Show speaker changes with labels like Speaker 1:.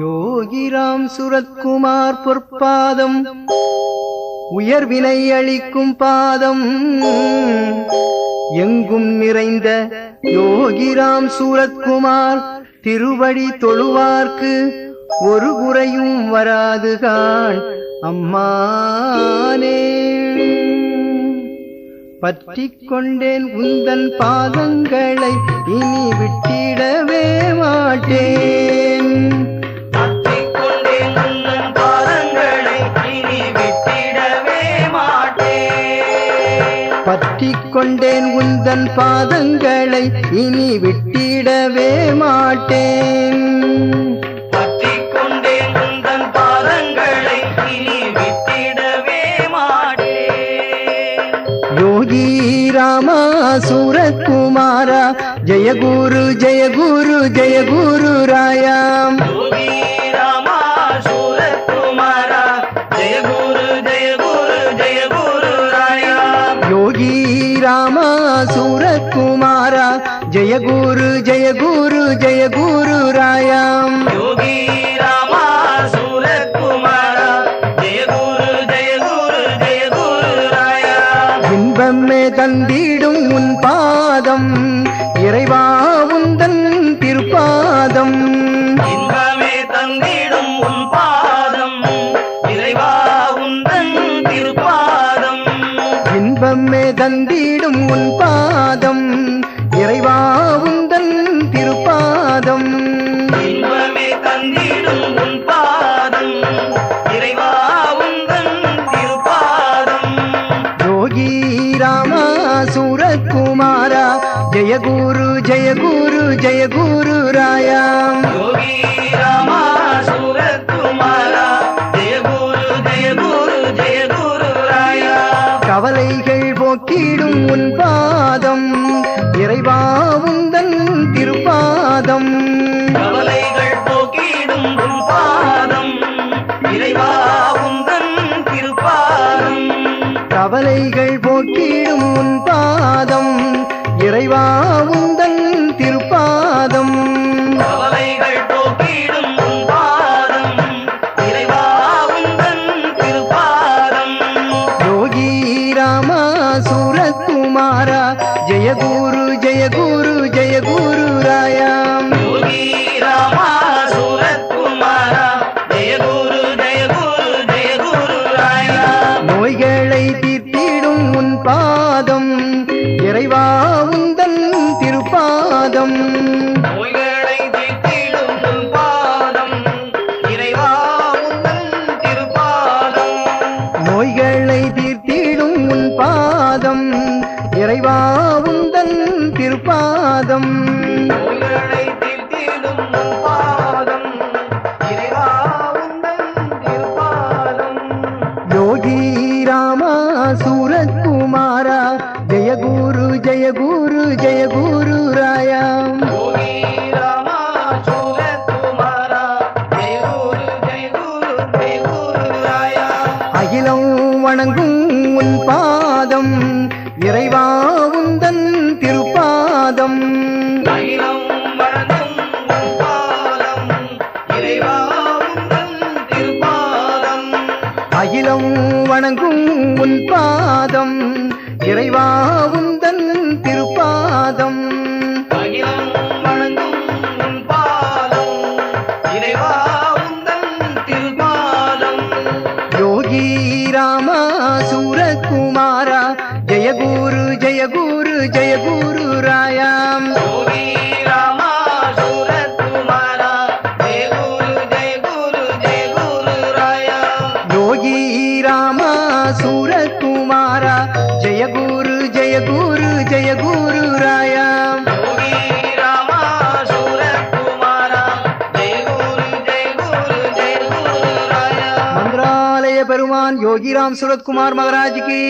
Speaker 1: யோகிராம் சுரத்குமார் பொற்பாதம் உயர்வினை அளிக்கும் பாதம். எங்கும் நிறைந்த யோகிராம் சூரத்குமார் திருவடி தொழுவார்க்கு ஒரு குறையும் வராதுகான். அம்மானே. பற்றிக் கொண்டேன் உந்தன் பாதங்களை இனி விட்டிடவே மாட்டேன்.
Speaker 2: பற்றிக் கொண்டேன் உந்தன் பாதங்களை இனி விட்டிடவே மாட்டேன்.
Speaker 1: ராமா சூரத்குமாரா ஜெய குரு ஜெய குரு ஜெய குரு ராயாம்
Speaker 2: யோகி ராமா சூரகுமாரா ஜெய குரு ஜெய குரு ஜெய குரு ராயா
Speaker 1: யோகி பாதம் இறைவா உந்தன் திருப்பாதம்.
Speaker 2: இன்பமே தந்திடும் உன் பாதம் இறைவா உந்தன் திருப்பாதம்.
Speaker 1: இன்பமே தந்திடும் உன் பாதம் இறைவா உந்தன் திருப்பாதம்.
Speaker 2: சூரகுமாரா ஜெய குரு ஜெய குரு ஜெய குரு ராயா.
Speaker 1: கவலைகள் போக்கிடும் உன் பாதம். இறைவா
Speaker 2: கவலைகள் போக்கிடும் உன் பாதம் இறைவா உந்தன் திருப்பாதம்.
Speaker 1: கவலைகள் போக்கிடும் உன் பாதம் இறைவா உந்தன் திருப்பாதம். நோய்களை தீர்த்திடும் உன் பாதம். இறைவா உந்தன் திருப்பாதம்.
Speaker 2: நோய்களை தீர்த்திடும் உன்
Speaker 1: ஜெய குரு ஜெய குரு ராயாம் அகிலம் வணங்கும் உன் பாதம் இறைவா உந்தன் திருப்பாதம்.
Speaker 2: அகிலம் வணங்கும் உன் பாதம் இறைவா
Speaker 1: ராமா சூரகுமாரா ஜெய குரு ஜெய குரு ஜெய குரு ராயாம்.
Speaker 2: யோகி ராமா சூரகுமாரா ஜெய குரு ஜெய குரு குரு ராயா
Speaker 1: மந்திராலய பெருமான் யோகிராம் சுரத்குமார் மகராஜ் கி